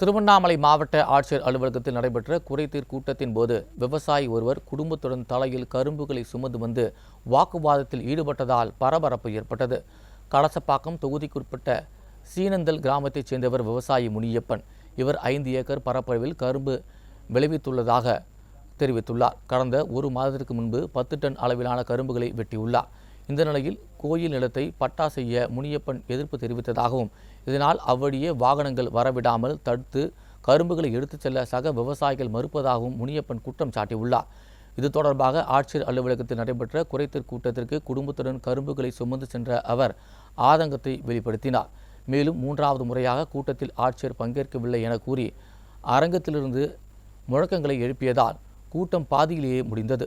திருவண்ணாமலை மாவட்ட ஆட்சியர் அலுவலகத்தில் நடைபெற்ற குறைதீர் கூட்டத்தின் போது விவசாயி ஒருவர் குடும்பத்துடன் தலையில் கரும்புகளை சுமந்து வந்து வாக்குவாதத்தில் ஈடுபட்டதால் பரபரப்பு ஏற்பட்டது. கலசப்பாக்கம் தொகுதிக்குட்பட்ட சீனந்தல் கிராமத்தைச் சேர்ந்தவர் விவசாயி முனியப்பன். இவர் ஐந்து ஏக்கர் பரப்பளவில் கரும்பு விளைவித்துள்ளதாக தெரிவித்துள்ளார். கடந்த ஒரு மாதத்திற்கு முன்பு பத்து டன் அளவிலான கரும்புகளை வெட்டியுள்ளார். இந்த நிலையில் கோயில் நிலத்தை பட்டா செய்ய முனியப்பன் எதிர்ப்பு தெரிவித்ததாகவும் இதனால் அவ்வழியே வாகனங்கள் வரவிடாமல் தடுத்து கரும்புகளை எடுத்துச் செல்ல சக விவசாயிகள் மறுப்பதாகவும் முனியப்பன் குற்றம் சாட்டியுள்ளார். இது தொடர்பாக ஆட்சியர் அலுவலகத்தில் நடைபெற்ற குறைத்தீர் கூட்டத்திற்கு குடும்பத்துடன் கரும்புகளை சுமந்து சென்ற அவர் ஆதங்கத்தை வெளிப்படுத்தினார். மேலும் மூன்றாவது முறையாக கூட்டத்தில் ஆட்சியர் பங்கேற்கவில்லை என கூறி அரங்கத்திலிருந்து முழக்கங்களை எழுப்பியதால் கூட்டம் பாதியிலேயே முடிந்தது.